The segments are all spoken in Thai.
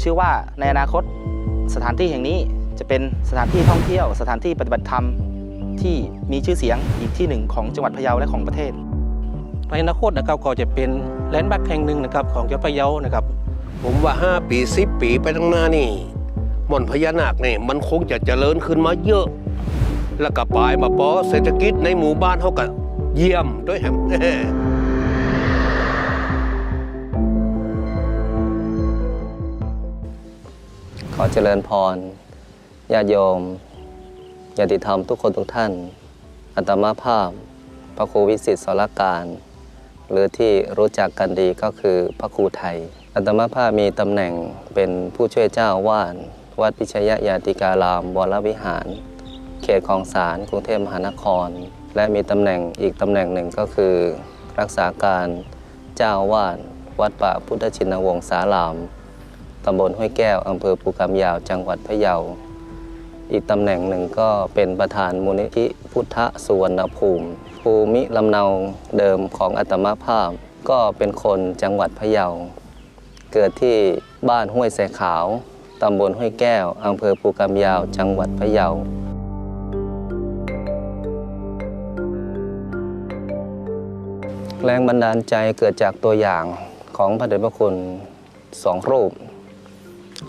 เชื่อว่าในอนาคตสถานที่แห่งนี้จะเป็นสถานที่ท่องเที่ยว สถานที่ปฏิบัติธรรมที่มีชื่อเสียงอีกที่หนึ่งของจังหวัดพะเยาและของประเทศ ในอนาคตนะครับก็จะเป็นแลนด์มาร์คแห่งหนึ่งนะครับของจังหวัดพะเยานะครับ ผมว่า 5 ปี 10 ปีไปข้างหน้านี่ม่อนพญานาคนี่มันคงจะเจริญขึ้นมาเยอะ แล้วก็ปลายมาปอเศรษฐกิจในหมู่บ้านเขาก็เยี่ยมด้วยแฮม ขอเจริญพรญาติโยมญาติธรรมทุกคนทุกท่าน อัตมาภาพ พระครูวิสิตสรการ หรือที่รู้จักกันดีก็คือพระครูไทย อัตมาภาพมีตำแหน่งเป็นผู้ช่วยเจ้าวาดวัดพิชยยาติการามวรวิหาร เขตคลองสารกรุงเทพมหานคร และมีตำแหน่งอีกตำแหน่งหนึ่งก็คือ รักษาการเจ้าวาดวัดป่าพุทธชินวงศาราม ตำบลห้วยแก้ว อำเภอภูกำยาว จังหวัดพะเยา อีกตำแหน่งหนึ่งก็เป็นประธานมูลนิธิพุทธสุวรรณภูมิ ภูมิลำเนาเดิมของอัตมาภาพ ก็เป็นคนจังหวัดพะเยา เกิดที่บ้านห้วยแสขาว ตำบลห้วยแก้ว อำเภอภูกำยาว จังหวัดพะเยาแรงบันดาลใจเกิดจากตัวอย่างของพระเดชพระคุณสองรูป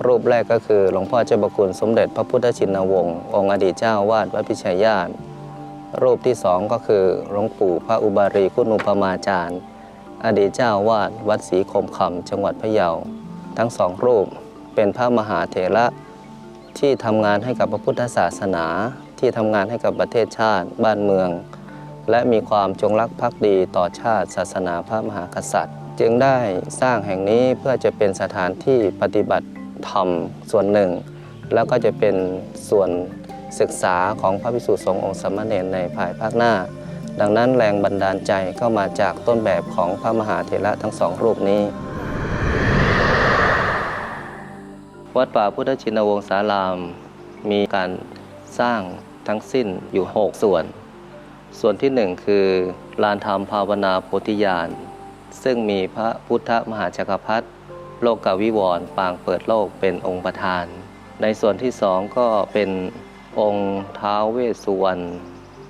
รูปแรกก็คือหลวงพ่อเจ้าประคุณสมเด็จพระพุทธชินวงศ์องค์อดีตเจ้าวาดวัดพิชัยญาณรูปที่สองก็คือหลวงปู่พระอุบารีคุณุปมาจารย์ อดีตเจ้าวาดวัดศรีคมคำจังหวัดพะเยา ทั้งสองรูปเป็นพระมหาเถระที่ทำงานให้กับพระพุทธศาสนา ที่ทำงานให้กับประเทศชาติบ้านเมือง และมีความจงรักภักดีต่อชาติศาสนาพระมหากษัตริย์ จึงได้สร้างแห่งนี้เพื่อจะเป็นสถานที่ปฏิบัติ ธรรมส่วนหนึ่ง แล้วก็จะเป็นส่วนศึกษาของพระภิกษุสงฆ์องค์สามเณรในภายภาคหน้า ดังนั้นแรงบันดาลใจก็มาจากต้นแบบของพระมหาเถระทั้งสองรูปนี้ วัดป่าพุทธชินวงศาราม มีการสร้างทั้งสิ้นอยู่ 6 ส่วน ส่วนที่หนึ่งคือลานธรรมภาวนาโพธิญาณ ซึ่งมีพระพุทธมหาจักรพรรดิ โลกาวิวร์ปางเปิดโลกเป็นองค์ประธาน ในส่วนที่สองก็เป็นองค์ท้าวเวสสุวรรณ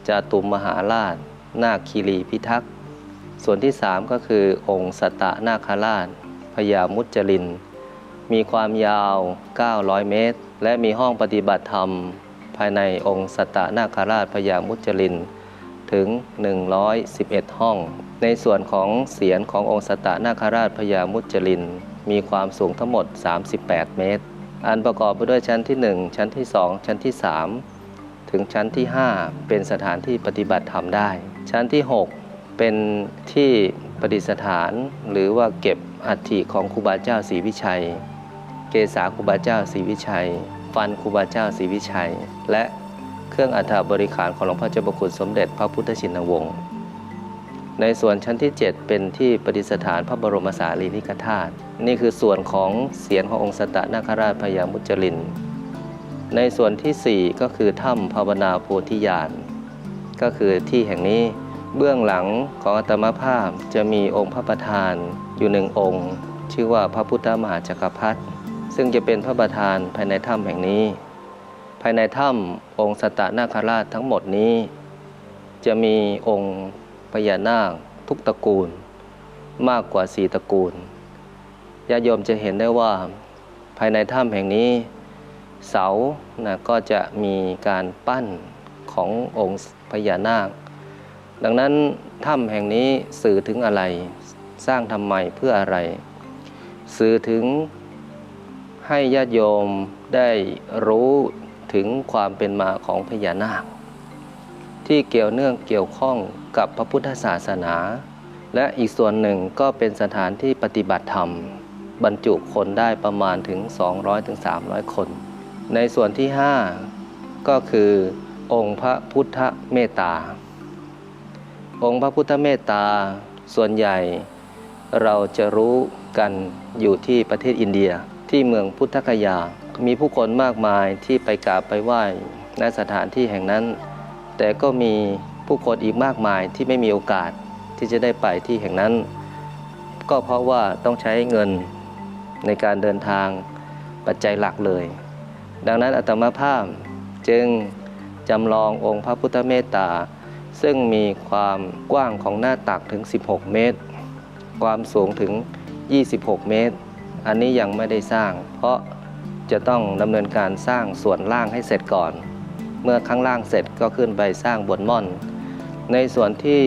จาตุมมหาราช นาคคีรีพิทักษ์ ส่วนที่สามก็คือองค์สตะนาคราชพญามุจจลิน มีความยาว 900 เมตร และมีห้องปฏิบัติธรรม ภายในองค์สตะนาคราชพญามุจจลินถึง 111 ห้อง ในส่วนของเสียนขององค์สตะนาคราชพญามุจจลิน มีความสูงทั้งหมด 38 เมตร อันประกอบไปด้วยชั้นที่ 1 ชั้นที่ 2 ชั้นที่ 3 ถึงชั้นที่ 5 เป็นสถานที่ปฏิบัติธรรมได้ ชั้นที่ 6 เป็นที่ประดิษฐาน หรือว่าเก็บอัฐิของครูบาเจ้าศรีวิชัย เกษาครูบาเจ้าศรีวิชัย ฟันครูบาเจ้าศรีวิชัย และเครื่องอัฐบริขารของหลวงพ่อเจ้าประคุณสมเด็จพระพุทธชินวงศ์ ในส่วนชั้นที่ 7 เป็นที่ประดิษฐานพระบรมสารีริกธาตุนี่คือส่วนของเสียงขององค์สตนาคราชพญามุจลิน ในส่วนทีสี่ 4 ก็คือถ้ำภาวนาโพธิญาณก็คือที่แห่งนี้เบื้องหลังของอัตมภาพจะมีองค์พระประธานอยู่หนึ่งองค์ ชื่อว่าพระพุทธมหาจักรพรรดิซึ่งจะเป็นพระประธานภายในถ้ำแห่งนี้ ภายในถ้ำองค์สตนาคราชทั้งหมดนี้ จะมีองค์ พญานาค ทุกตระกูล มากกว่าสี่ตระกูลญาติโยมจะเห็นได้ว่าภายในถ้ำแห่งนี้เสานะก็จะมีการปั้นขององค์พญานาค ดังนั้นถ้ำแห่งนี้สื่อถึงอะไร สร้างทำไมเพื่ออะไร สื่อถึงให้ญาติโยมได้รู้ถึงความเป็นมาของพญานาค ที่เกี่ยวเนื่องเกี่ยวข้องกับพระพุทธศาสนา และอีกส่วนหนึ่งก็เป็นสถานที่ปฏิบัติธรรม บรรจุคนได้ประมาณถึง 200-300 คน ในส่วนที่ 5 ก็คือองค์พระพุทธเมตตา องค์พระพุทธเมตตาส่วนใหญ่ เราจะรู้กันอยู่ที่ประเทศอินเดียที่เมืองพุทธคยา มีผู้คนมากมายที่ไปกราบไปไหว้ณสถานที่แห่งนั้น แต่ก็มีผู้คนอีกมากมายที่ไม่มีโอกาสที่จะได้ไปที่แห่งนั้น ก็เพราะว่าต้องใช้เงินในการเดินทางปัจจัยหลักเลย ดังนั้นอัตมาภาพจึงจำลององค์พระพุทธเมตตา ซึ่งมีความกว้างของหน้าตักถึง 16 เมตร ความสูงถึง 26 เมตร อันนี้ยังไม่ได้สร้าง เพราะจะต้องดำเนินการสร้างส่วนล่างให้เสร็จก่อน เมื่อข้างล่างเสร็จก็ขึ้นไปสร้างบนม่อน ในส่วนที่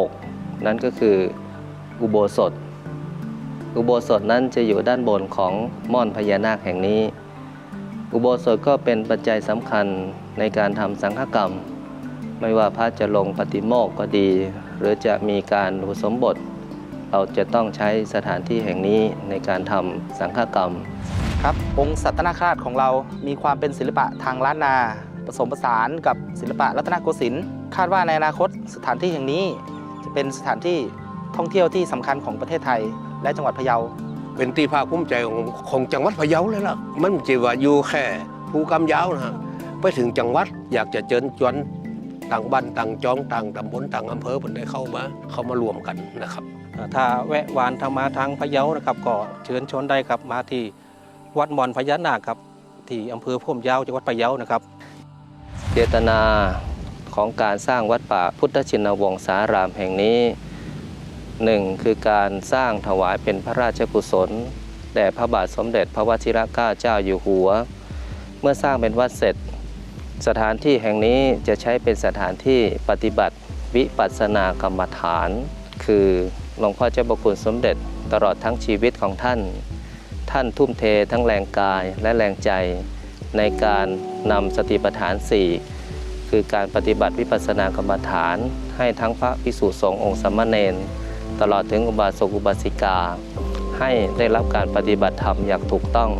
6 นั้นก็คืออุโบสถ อุโบสถนั้นจะอยู่ด้านบนของม่อนพญานาคแห่งนี้ อุโบสถก็เป็นปัจจัยสำคัญในการทำสังฆกรรม ไม่ว่าพระจะลงปฏิโมกข์ก็ดี หรือจะมีการอุสมบท เราจะต้องใช้สถานที่แห่งนี้ในการทำสังฆกรรมครับองค์สัตนาคราชของเรามีความเป็นศิลปะทางล้านนา ผสมผสานกับศิลปะรัตนโกสินทร์คาดว่าในอนาคตสถานที่แห่งนี้ จะเป็นสถานที่ท่องเที่ยวที่สำคัญของประเทศไทย และจังหวัดพะเยา เป็นที่ภาคภูมิใจของของจังหวัดพะเยาเลยล่ะ มันไม่ใช่ว่าอยู่แค่ภูกำยาวนะฮะไปถึงจังหวัดอยากจะเจิญจวนต่างบ้านต่างจองต่างตำบลต่างอำเภอมันได้เข้ามาเข้ามารวมกันนะครับถ้าแวะวานทางมาทางพะเยานะครับก็เชิญชวนได้ครับมาที่วัดมอนพญานาคครับที่อำเภอพ่มยาวจังหวัดพะเยานะครับ เจตนาของการสร้างวัดป่าพุทธชินวงศารามแห่งนี้หนึ่งคือการสร้างถวายเป็นพระราชกุศลแด่พระบาทสมเด็จพระวชิรเกล้าเจ้าอยู่หัว เมื่อสร้างเป็นวัดเสร็จ สถานที่แห่งนี้จะใช้เป็นสถานที่ปฏิบัติวิปัสสนากรรมฐาน คือหลวงพ่อเจ้าประคุณสมเด็จตลอดทั้งชีวิตของท่าน ท่านทุ่มเททั้งแรงกายและแรงใจ ในการนำสติปัฏฐาน 4 คือการปฏิบัติวิปัสสนากรรมฐาน ให้ทั้งพระภิกษุสงฆ์องค์สามเณรตลอดถึงอุบาสกอุบาสิกา ให้ได้รับการปฏิบัติธรรมอย่างถูกต้อง